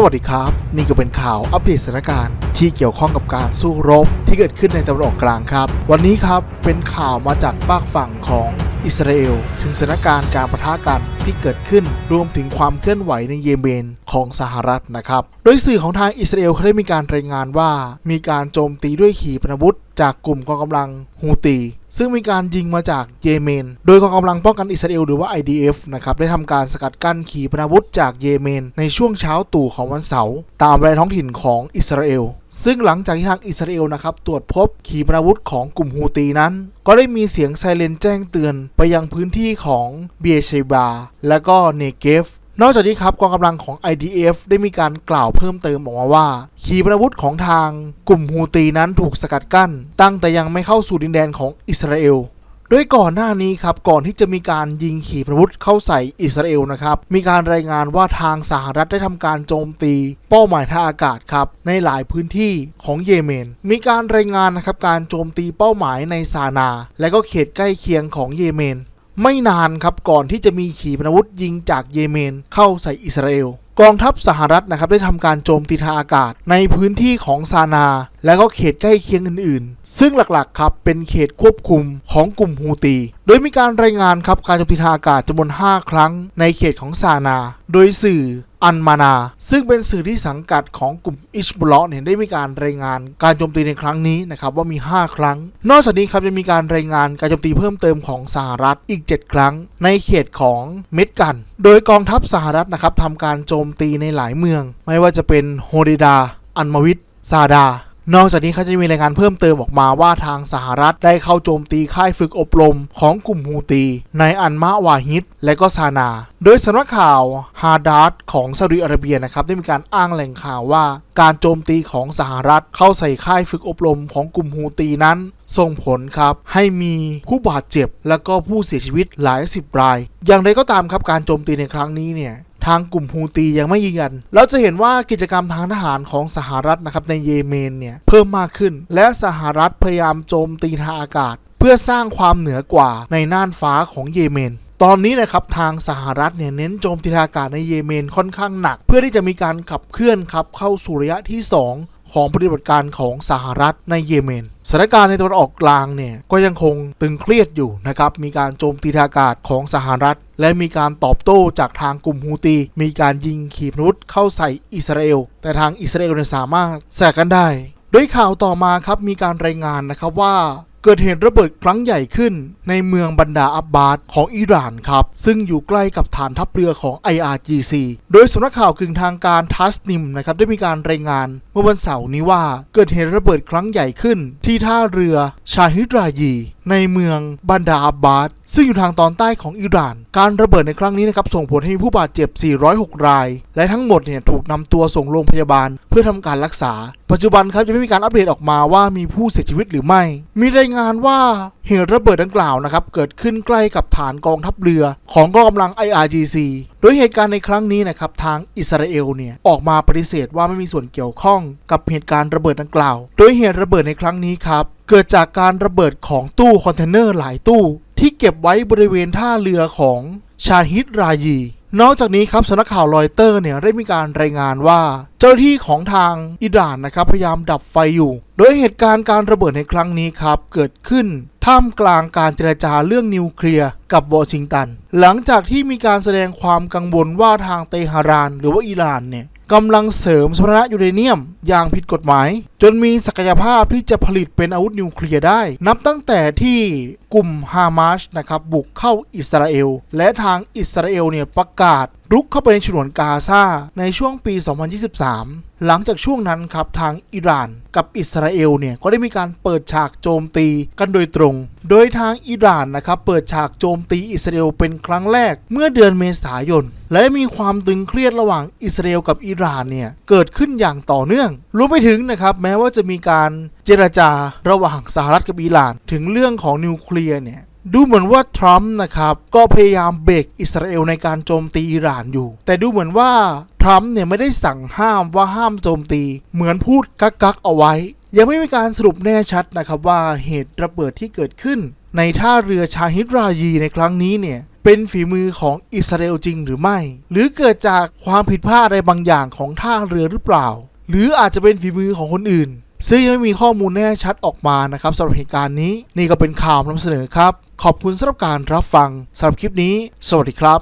สวัสดีครับ นี่ก็เป็นข่าวอัปเดตสถานการณ์ที่เกี่ยวข้องกับการสู้รบที่เกิดขึ้นในตะวันออกกลางครับ วันนี้ครับเป็นข่าวมาจากฝากฝั่งของอิสราเอลถึงสถานการณ์การปะทะกัน ที่เกิดขึ้น รวมถึงความเคลื่อนไหวในเยเมนของสหรัฐนะครับ โดยสื่อของทางอิสราเอลเขาได้มีการรายงานว่ามีการโจมตีด้วยขีปนาวุธ จากกลุ่มกองกำลังฮูตี ซึ่งมีการยิงมาจากเยเมน โดยกองกำลังป้องกันอิสราเอลหรือว่า IDF นะครับได้ทำการสกัดกั้นขีปนาวุธจากเยเมน ในช่วงเช้าตู่ของวันเสาร์ตามราท้องถิ่นของอิสราเอลซึ่งหลังจากที่ทางอิสราเอลนะครับตรวจพบขีปนาวุธของกลุ่มฮูตีนั้น ก็ได้มีเสียงไซเรนแจ้งเตือนไปยังพื้นที่ของเบียเชบาและก็เนเกฟนอกจากนี้ครับกองกำลังของ IDF ได้มีการกล่าวเพิ่มเติมออกมาว่า ขีปนาวุธของทางกลุ่มฮูตีนั้นถูกสกัดกั้น ตั้งแต่ยังไม่เข้าสู่ดินแดนของอิสราเอลโดยก่อนหน้านี้ครับก่อนที่จะมีการยิงขีปนาวุธเข้าใส่อิสราเอลนะครับมีการรายงานว่าทางสหรัฐได้ทำการโจมตี เป้าหมายทางอากาศครับในหลายพื้นที่ของเยเมน มีการรายงานนะครับการโจมตีเป้าหมายในซานา และก็เขตใกล้เคียงของเยเมน ไม่นานครับก่อนที่จะมีขีปนาวุธยิงจากเยเมนเข้าใส่อิสราเอลกองทัพสหรัฐนะครับได้ทำการโจมตีทางอากาศในพื้นที่ของซานา และก็เขตใกล้เคียงอื่นๆ ซึ่งหลักๆครับเป็นเขตควบคุมของกลุ่มฮูตี โดยมีการรายงานครับการโจมตีทางอากาศจำนวน 5 ครั้งในเขตของซานา โดยสื่อ อันมานา ซึ่งเป็นสื่อที่สังกัดของกลุ่มอิชบุลเลาะห์เนี่ยได้มีการรายงานการโจมตีในครั้งนี้นะครับว่ามี 5 ครั้ง นอกจากนี้ครับจะมีการรายงานการโจมตีเพิ่มเติมของสหรัฐอีก 7 ครั้ง ในเขตของเม็ดกัน โดยกองทัพสหรัฐนะครับทำการโจมตีในหลายเมือง ไม่ว่าจะเป็นโฮเดดา อันมาวิทซาดา นอกจากนี้เขาจะมีรายงานเพิ่มเติมออกมาว่าทางสหรัฐได้เข้าโจมตีค่ายฝึกอบรมของกลุ่มฮูตีในอันมาวาฮิดและก็ซานา โดยสำนักข่าวฮาดาร์ดของซาอุดิอาระเบียนะครับได้มีการอ้างแหล่งข่าวว่า การโจมตีของสหรัฐเข้าใส่ค่ายฝึกอบรมของกลุ่มฮูตีนั้นส่งผลครับให้มีผู้บาดเจ็บและก็ผู้เสียชีวิตหลายสิบราย อย่างไรก็ตามครับการโจมตีในครั้งนี้เนี่ย ทางกลุ่มฮูตียังไม่ยืนยัน เราจะเห็นว่ากิจกรรมทางทหารของสหรัฐนะครับในเยเมนเนี่ยเพิ่มมากขึ้น และสหรัฐพยายามโจมตีทางอากาศ เพื่อสร้างความเหนือกว่าในน่านฟ้าของเยเมนตอนนี้นะครับทางสหรัฐเนี่ยเน้นโจมตีทางอากาศในเยเมนค่อนข้างหนัก เพื่อที่จะมีการขับเคลื่อนครับเข้าสู่ระยะที่ 2 ของปฏิบัติการของสหรัฐในเยเมนสถานการณ์ในตะวันออกกลางเนี่ยก็ยังคงตึงเครียดอยู่นะครับ มีการโจมตีทางอากาศของสหรัฐ และมีการตอบโต้จากทางกลุ่มฮูตี มีการยิงขีปนาวุธเข้าใส่อิสราเอล แต่ทางอิสราเอลเนี่ยสามารถแสกกันได้ ด้วยข่าวต่อมาครับมีการรายงานนะครับว่า เกิดเหตุระเบิดครั้งใหญ่ขึ้นในเมืองบันดาอับบาดของอิหร่านครับ ซึ่งอยู่ใกล้กับฐานทัพเรือของ IRGC โดยสำนักข่าวกึ่งทางการทัสนิมนะครับได้มีการรายงาน เมื่อวันเสาร์นี้ว่าเกิดเหตุระเบิดครั้งใหญ่ขึ้น ที่ท่าเรือชาฮิดรายี ในเมืองบันดาอับบาดซึ่งอยู่ทางตอนใต้ของอิหร่าน การระเบิดในครั้งนี้นะครับส่งผลให้มีผู้บาดเจ็บ 406 ราย และทั้งหมดเนี่ยถูกนำตัวส่งโรงพยาบาล เพื่อทำการรักษา ปัจจุบันครับยังไม่มีการอัปเดตออกมาว่ามีผู้เสียชีวิตหรือไม่ มีรายายงานว่าเหตุระเบิดดังกล่าวนะครับเกิดขึ้นใกล้กับฐานกองทัพเรือของกองกำลัง IRGC โดยเหตุการณ์ในครั้งนี้นะครับทางอิสราเอลเนี่ยออกมาปฏิเสธว่าไม่มีส่วนเกี่ยวข้องกับเหตุการณ์ระเบิดดังกล่าว โดยเหตุระเบิดในครั้งนี้ครับเกิดจากการระเบิดของตู้คอนเทนเนอร์หลายตู้ ที่เก็บไว้บริเวณท่าเรือของชาฮิดรายี นอกจากนี้ครับสำนักข่าวรอยเตอร์เนี่ยได้มีการรายงานว่า เจ้าหน้าที่ของทางอิหร่านนะครับพยายามดับไฟอยู่ โดยเหตุการณ์การระเบิดในครั้งนี้ครับเกิดขึ้นท่ามกลางการเจรจาเรื่องนิวเคลียร์กับวอชิงตัน หลังจากที่มีการแสดงความกังวลว่าทางเตหะราน หรือว่าอิหร่านเนี่ย กำลังเสริมสมรรถนะยูเรเนียม อย่างผิดกฎหมาย จนมีศักยภาพที่จะผลิตเป็นอาวุธนิวเคลียร์ได้ นับตั้งแต่ที่กลุ่มฮามาสนะครับบุกเข้าอิสราเอล และทางอิสราเอลเนี่ยประกาศ รุกเข้าไปในฉนวนกาซาในช่วงปี 2023 หลังจากช่วงนั้นครับทางอิหร่านกับอิสราเอลเนี่ยก็ได้มีการเปิดฉากโจมตีกันโดยตรง โดยทางอิหร่านนะครับเปิดฉากโจมตีอิสราเอลเป็นครั้งแรกเมื่อเดือนเมษายน และมีความตึงเครียดระหว่างอิสราเอลกับอิหร่านเนี่ยเกิดขึ้นอย่างต่อเนื่องรวมไปถึงนะครับแม้ว่าจะมีการเจรจาระหว่างสหรัฐกับอิหร่าน ถึงเรื่องของนิวเคลียร์เนี่ย ดูเหมือนว่าทรัมป์นะครับก็พยายามเบรกอิสราเอลในการโจมตีอิหร่านอยู่ แต่ดูเหมือนว่าทรัมป์เนี่ยไม่ได้สั่งห้ามว่าห้ามโจมตี เหมือนพูดกักกักเอาไว้ ยังไม่มีการสรุปแน่ชัดนะครับว่าเหตุระเบิดที่เกิดขึ้น ในท่าเรือชาฮิดรายีในครั้งนี้เนี่ยเป็นฝีมือของอิสราเอลจริงหรือไม่ หรือเกิดจากความผิดพลาดอะไรบางอย่างของท่าเรือหรือเปล่า หรืออาจจะเป็นฝีมือของคนอื่น ซึ่งยังไม่มีข้อมูลแน่ชัดออกมานะครับสำหรับเหตุการณ์นี้นี่ก็เป็นข่าวนำเสนอครับ ขอบคุณสำหรับการรับฟังสำหรับคลิปนี้ สวัสดีครับ